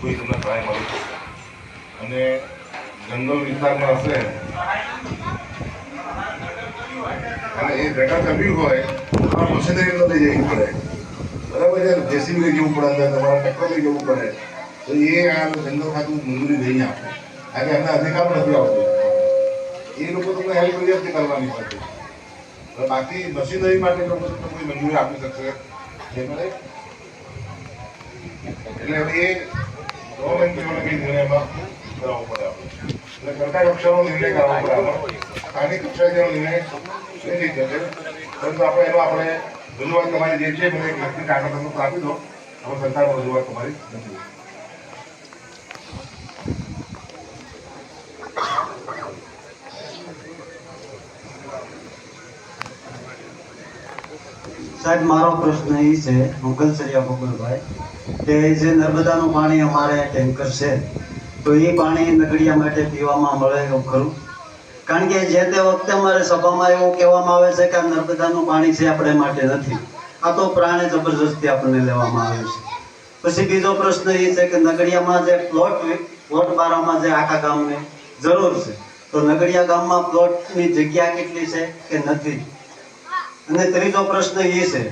કોઈ તમને સહાય મળી શકશે અને જંગલ વિસ્તારમાં હશે, અને એ ગટર કરવી હોય તો મશીનરી નથી જવી પડે. બરાબર છે, જેસીબી લઈ જવું પડે તમારે ટ્રેક્ટર લઈ જવું પડે. તો એ આ જંગલ ખાતું મંજૂરી નહીં આપે. આજે એમના અધિકાર નથી આવતો. એ લોકો તમને હેલ્પ કરી આપતી કરવાની પડે બાકી મશીનરી માટે લોકો તમને મંજૂરી આપી શકશે એટલે હવે એ કંઈ નિર્ણયમાં કરવો પડે આપણે એટલે સરકાર કક્ષાનો નિર્ણય કરવો પડે આપણે જેનો નિર્ણય લઈ જઈ શકે પરંતુ આપણે એનો આપણે રજૂઆત તમારી જે છે, મને એક લખતી કાગળ તમે આપી દો. હવે સરકારમાં રજૂઆત તમારી નથી. સાહેબ, મારો પ્રશ્ન એ છે મુગલસરિયા બબુલભાઈ કે જે નર્મદાનું પાણી અમારે ટેન્કર છે, તો એ પાણી નગડિયા માટે પીવામાં મળે એવું ખરું? કારણ કે જે તે વખતે અમારે સભામાં એવું કહેવામાં આવે છે કે આ નર્મદાનું પાણી છે, આપણે માટે નથી. આ તો પ્રાણે જબરજસ્તી આપણને લેવામાં આવે છે. પછી બીજો પ્રશ્ન એ છે કે નગડિયામાં જે પ્લોટ પ્લોટ બારામાં જે આખા ગામને જરૂર છે, તો નગડિયા ગામમાં પ્લોટની જગ્યા કેટલી છે કે નથી? અને ત્રીજો પ્રશ્ન એ છે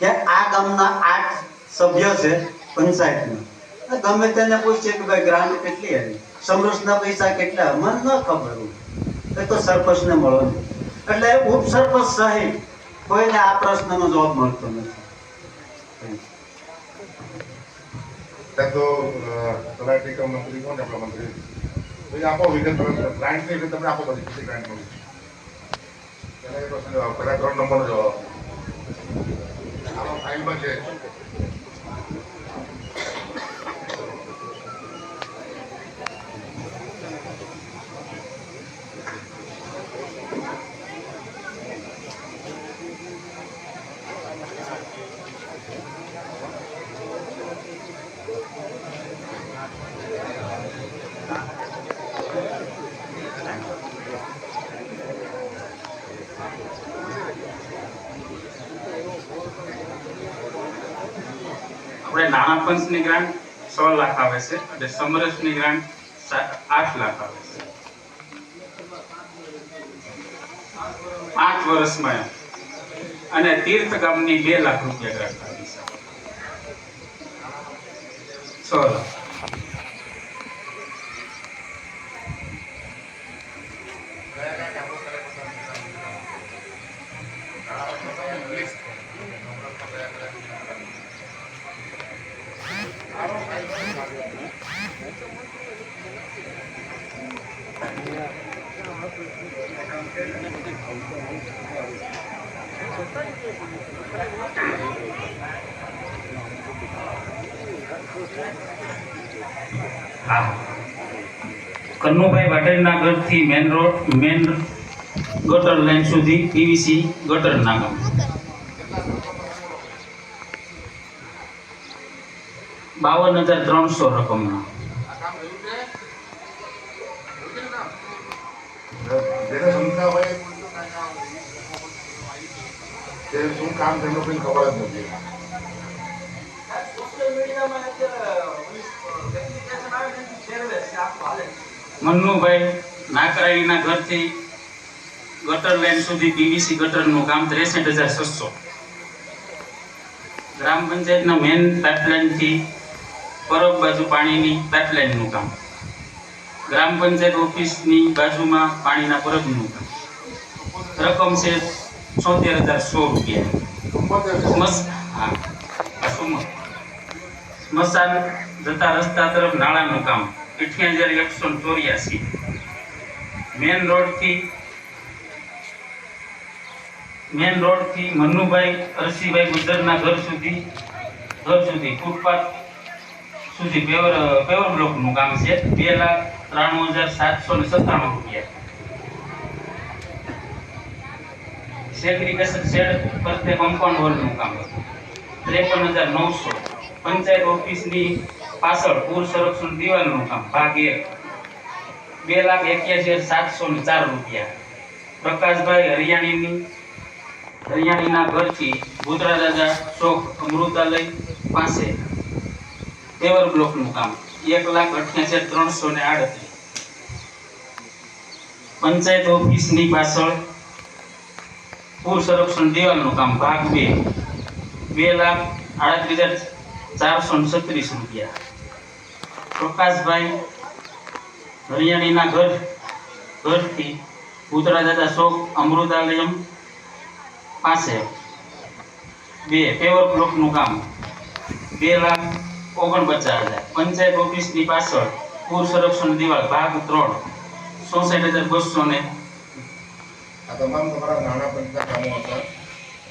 કે આ ગામના આઠ સભ્ય છે પંચાયતના. ગમે તેને પૂછીએ કે ભાઈ ગ્રાન્ટ કેટલી આવી? સમરસના પૈસા કેટલા? મને ન ખબર એ તો સરપંચને મળો નહીં. એટલે ઉપસરપંચ સહિત કોઈને આ પ્રશ્નનો જવાબ મળતો નથી. તો તલાટી મંત્રી કોણ? આપણા મંત્રી. આપો વિગત ગ્રાન્ટની વિગત તમને આપો બધી ગ્રાન્ટ મળી પહેલા એ પ્રશ્ન જવાબ. પહેલા ત્રણ આપણે નાના પંચની ગ્રાન્ટ સો લાખ આવે છે અને સમરસની ગ્રાન્ટ આઠ લાખ આવે છે. આઠ વર્ષમાં. અને તીર્થ ગામની બે લાખ રૂપિયા ગ્રાન્ટ આવી છે. છ લાખ. કન્નુભાઈ વાટેલના ઘરથી main road main gutter line સુધી પીવીસી ગટર નાગમ બાવન હજાર ત્રણસો રકમના જેને શંકા હોય તે શું કામ તેમનો કોઈ ખબર જ નથી. મન્નુભાઈ નાકરાણીના ઘરથી ગટર લાઈન સુધી પીવીસી ગટરનું કામ ત્રેસઠ હજાર છસો. ગ્રામ પંચાયતના મેન પાઇપલાઇનથી પરબ બાજુ પાણીની પાઇપલાઇનનું કામ. ગ્રામ પંચાયત ઓફિસની બાજુમાં પાણીના પરબનું કામ. રકમ છે છોતેર હજાર સો રૂપિયા. સ્મશાન જતા રસ્તા તરફ નાળાનું કામ. અઠ્યાસી હજાર એકસો ચોર્યાસી. મેન રોડથી મેન રોડથી મન્નુભાઈ અરસીભાઈ ગુજરના ઘર સુધી ઘર સુધી, ફૂટપાથ સુધી પેવર પેવર બ્લોકનું કામ છે. બે લાખ ત્રાણું હજાર સાતસો ને સત્તાણું રૂપિયા. સેગ્રીગેશન શેડ ફરતે કમ્પાઉન્ડ વોલનું કામ ત્રેપન હજાર નવસો. પંચાયત ઓફિસની પાછળ પૂર સંરક્ષણ દિવાલનું કામ, ભાગ એક. બે લાખ એક્યાસી હજાર સાતસો ને ચાર રૂપિયા. પ્રકાશભાઈ હરિયાણીની, હરિયાણીના ઘરથી ભૂતરા રાજા ચોક અમૃતાલય પાસે પેવર બ્લોકનું કામ. એક લાખ અઠ્યાસી ત્રણસો ને આડત્રીસ. પંચાયત ઓફિસની પાછળ પૂર સંરક્ષણ દિવાલનું કામ ભાગ બે બે લાખ આડત્રીસ હજાર ચારસો છત્રીસ રૂપિયા. પ્રકાશભાઈ હરિયાણીના ઘર, ઘરથી ઉતરા દાદા ચોક, અમૃતાલયમ પાસે બે પેવર બ્લોકનું કામ. બે લાખ ઓગણપચાસ હજાર. પંચાયત ઓફિસની પાછળ પૂર સંરક્ષણ દિવાલ, ભાગ ત્રણ, ચોસઠ હજાર બસો ને આ તમામ તમારા નાણાં પંચના કામો હતા.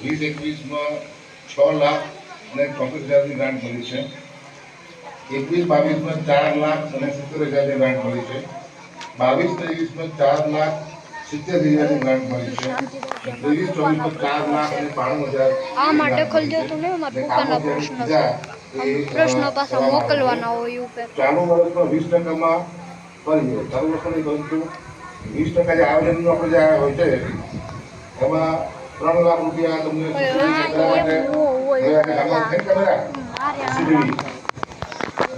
વીસ એકવીસમાં છ લાખ અને ચોત્રીસ હજારની ગ્રાન્ટ મળી છે. એકવીસ બાવીસમાં ચાર લાખ અને સિત્તેર હજારની ગ્રાન્ટ મળી છે. બાવીસ ત્રેવીસમાં ચાર લાખ સિત્તેર હજારની ગ્રાન્ટ મળી છે. ત્રેવીસ ચોવીસમાં ચાર લાખ અને બાણું હજાર આ માટે ખોલજો તો મારા પ્રશ્ન પ્રશ્ન પાછા મોકલવાના હોય ઉપર ચાલુ વર્ષમાં વીસ ટકામાં જાય ચાલુ વર્ષમાં નહીં પરંતુ વીસ ટકા જે આયોજનનું આપણે જે હોય છે એમાં ત્રણ લાખ રૂપિયા તમને કરવા માટે